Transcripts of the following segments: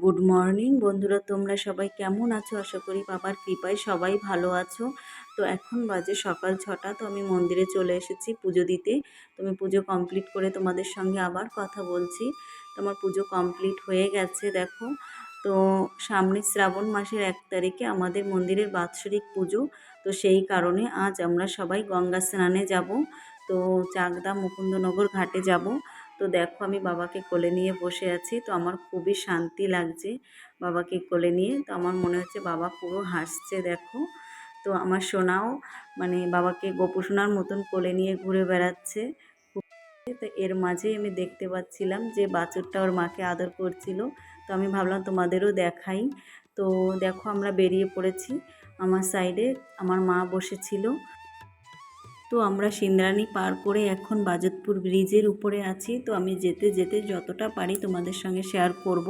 Good morning বন্ধুরা, তোমরা সবাই কেমন আছো? আশা করি বাবার কৃপায় সবাই ভালো আছো। তো এখন বাজে সকাল ছটা, তো আমি মন্দিরে চলে এসেছি পুজো দিতে। তো আমি পুজো কমপ্লিট করে তোমাদের সঙ্গে আবার কথা বলছি। তোমার পুজো কমপ্লিট হয়ে গেছে, দেখো। তো সামনে শ্রাবণ মাসের এক তারিখে আমাদের মন্দিরের বাৎসরিক পুজো। তো সেই কারণে আজ আমরা সবাই গঙ্গা স্নানে যাব। তো চাকদা মুকুন্দনগর ঘাটে যাব। তো দেখো আমি বাবাকে কোলে নিয়ে বসে আছি, তো আমার খুবই শান্তি লাগছে বাবাকে কোলে নিয়ে। তো আমার মনে হচ্ছে বাবা পুরো হাসছে, দেখো। তো আমার সোনাও মানে বাবাকে গোপু সোনার মতন কোলে নিয়ে ঘুরে বেড়াচ্ছে। তো এর মাঝেই আমি দেখতে পাচ্ছিলাম যে বাছুরটা ওর মাকে আদর করছিল। তো আমি ভাবলাম তোমাদেরও দেখাই। তো দেখো আমরা বেরিয়ে পড়েছি আমার সাইডে আমার মা বসেছিল। তো আমরা সিন্দ্রানি পার করে এখন বাজতপুর ব্রিজের উপরে আছি। তো আমি যেতে যেতে যতটা পারি তোমাদের সঙ্গে শেয়ার করব।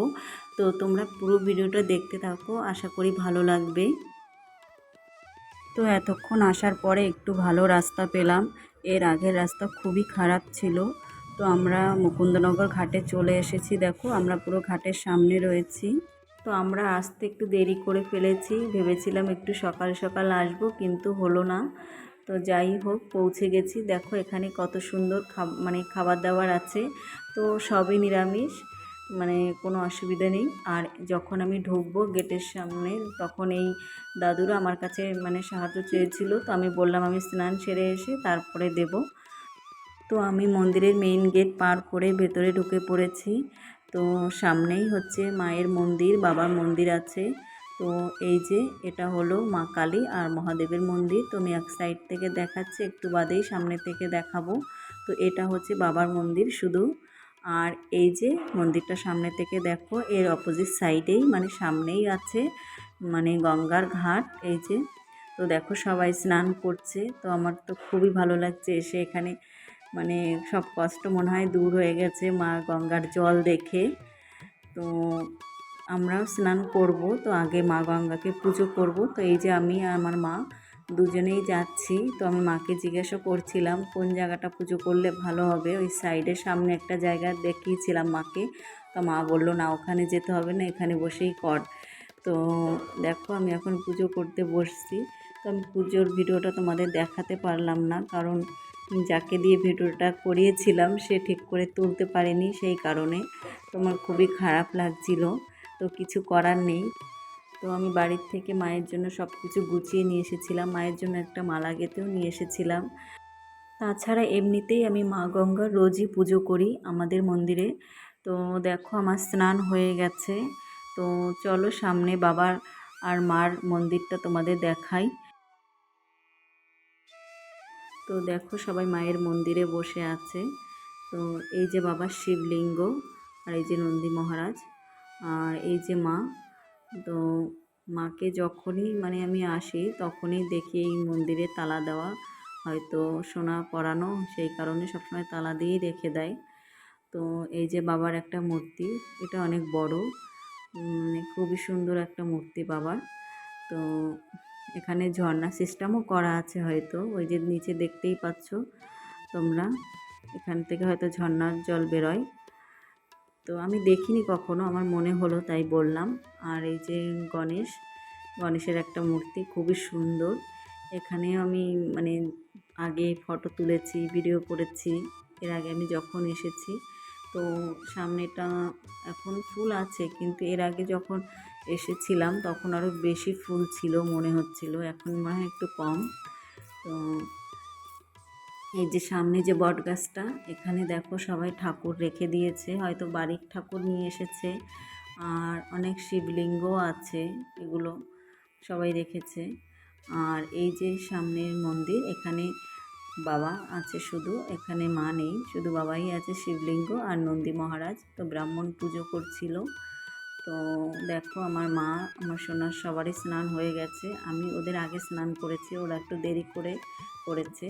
তো তোমরা পুরো ভিডিওটা দেখতে থাকো, আশা করি ভালো লাগবে। তো এতক্ষণ আসার পরে একটু ভালো রাস্তা পেলাম। এর আগের রাস্তা খুবই খারাপ ছিল। তো আমরা মুকুন্দনগর ঘাটে চলে এসেছি, দেখো আমরা পুরো ঘাটের সামনে রয়েছি। তো আমরা আসতে একটু দেরি করে ফেলেছি, ভেবেছিলাম একটু সকাল সকাল আসব, কিন্তু হলো না। তো যাই হোক, পৌঁছে গেছি। দেখো এখানে কত সুন্দর মানে খাবার দাবার আছে। তো সবই নিরামিষ মানে কোনো অসুবিধা নেই। আর যখন আমি ঢুকবো গেটের সামনে, তখন এই দাদুরা আমার কাছে মানে সাহায্য চেয়েছিল। তো আমি বললাম, আমি স্নান সেরে এসে তারপরে দেব। তো আমি মন্দিরের মেইন গেট পার করে ভেতরে ঢুকে পড়েছি। তো সামনেই হচ্ছে মায়ের মন্দির, বাবার মন্দির আছে। তো এই যে এটা হলো মা কালী আর মহাদেবের মন্দির। তো আমি এক সাইড থেকে দেখাচ্ছি, একটু বাদেই সামনে থেকে দেখাবো। তো এটা হচ্ছে বাবার মন্দির শুধু। আর এই যে মন্দিরটা সামনে থেকে দেখো, এর অপোজিট সাইডেই মানে সামনেই আছে মানে গঙ্গার ঘাট, এই যে। তো দেখো সবাই স্নান করছে, তো আমার তো খুবই ভালো লাগছে এসে এখানে মানে সব কষ্ট মনে হয় দূর হয়ে গেছে মা গঙ্গার জল দেখে। তো আমরাও স্নান করব, তো আগে মা গঙ্গাকে পুজো করব। তো এই যে আমি আর আমার মা দুজনেই যাচ্ছি। তো আমি মাকে জিজ্ঞাসা করছিলাম, কোন জায়গাটা পুজো করলে ভালো হবে? ওই সাইডের সামনে একটা জায়গা দেখিয়েছিলাম মাকে। তো মা বলল, না, ওখানে যেতে হবে না, এখানে বসেই কর। তো দেখো, আমি এখন পুজো করতে বসছি। তো আমি পুজোর ভিডিওটা তোমাদের দেখাতে পারলাম না, কারণ যাকে দিয়ে ভিডিওটা করিয়েছিলাম, সে ঠিক করে তুলতে পারেনি সেই কারণে। তোমার খুবই খারাপ লাগছিল। তো কিছু করার নেই। তো আমি বাড়ির থেকে মায়ের জন্য সব কিছু গুছিয়ে নিয়ে এসেছিলাম। মায়ের জন্য একটা মালা গেতেও নিয়ে এসেছিলাম। তাছাড়া এমনিতেই আমি মা গঙ্গার রোজই পুজো করি আমাদের মন্দিরে। তো দেখো আমার স্নান হয়ে গেছে। তো চলো সামনে বাবার আর মার মন্দিরটা তোমাদের দেখাই। তো দেখো সবাই মায়ের মন্দিরে বসে আছে। তো এই যে বাবার শিবলিঙ্গ আর এই যে নন্দী মহারাজ। আর এই যে মা, তো মাকে যখনই মানে আমি আসি, তখনই দেখি এই মন্দিরে তালা দেওয়া। হয়তো সোনা পরানো, সেই কারণে সবসময় তালা দিয়েই রেখে দেয়। তো এই যে বাবার একটা মূর্তি, এটা অনেক বড় মানে খুবই সুন্দর একটা মূর্তি বাবার। তো এখানে ঝর্ণা সিস্টেমও করা আছে হয়তো, ওই যে নিচে দেখতেই পাচ্ছ তোমরা। এখান থেকে হয়তো ঝর্ণার জল বেরোয়। তো আমি দেখিনি কখনো, আমার মনে হলো তাই বললাম। আর এই যে গণেশ, গণেশের একটা মূর্তি খুবই সুন্দর। এখানে আমি মানে আগে ফটো তুলেছি, ভিডিও করেছি, এর আগে আমি যখন এসেছি, তো সামনেটা এখন ফুল আছে, কিন্তু এর আগে যখন এসেছিলাম তখন আরও বেশি ফুল ছিল, মনে হচ্ছিল। এখন মনে হয় একটু কম। তো এই যে সামনে যে বট গাছটা, এখানে দেখো সবাই ঠাকুর রেখে দিয়েছে, হয়তো বাড়ির ঠাকুর নিয়ে এসেছে, আর অনেক শিবলিঙ্গ আছে, এগুলো সবাই রেখেছে। আর এই যে সামনের মন্দির, এখানে বাবা আছে শুধু, এখানে মা নেই, শুধু বাবাই আছে শিবলিঙ্গ আর নন্দী মহারাজ। তো ব্রাহ্মণ পুজো করছিল। তো দেখো আমার মা, আমার সোনার সবারই স্নান হয়ে গেছে, আমি ওদের আগে স্নান করেছি, ওরা একটু দেরি করে করেছে।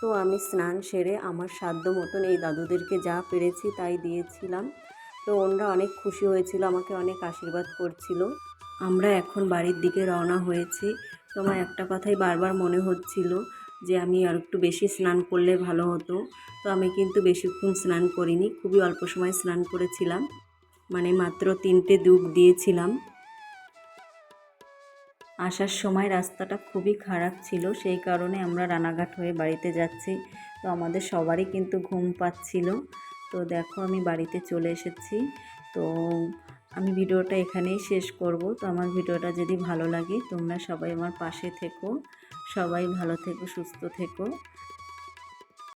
তো আমি স্নান সেরে আমার সাধ্য মতন এই দাদুদেরকে যা পেরেছি তাই দিয়েছিলাম। তো ওনরা অনেক খুশি হয়েছিল, আমাকে অনেক আশীর্বাদ করছিল। আমরা এখন বাড়ির দিকে রওনা হয়েছি। তো আমার একটা কথাই বারবার মনে হচ্ছিল যে আমি আর একটু বেশি স্নান করলে ভালো হতো। তো আমি কিন্তু বেশিক্ষণ স্নান করিনি, খুবই অল্প সময় স্নান করেছিলাম। মানে মাত্র তিনটে দুধ দিয়েছিলাম। আসার সময় রাস্তাটা খুবই খারাপ ছিল, সেই কারণে আমরা রানাঘাট হয়ে বাড়িতে যাচ্ছি। তো আমাদের সবারই কিন্তু ঘুম পাচ্ছিল। তো দেখো আমি বাড়িতে চলে এসেছি। তো আমি ভিডিওটা এখানেই শেষ করব। তো আমার ভিডিওটা যদি ভালো লাগে তোমরা সবাই আমার পাশে থেকো। সবাই ভালো থেকো, সুস্থ থেকো।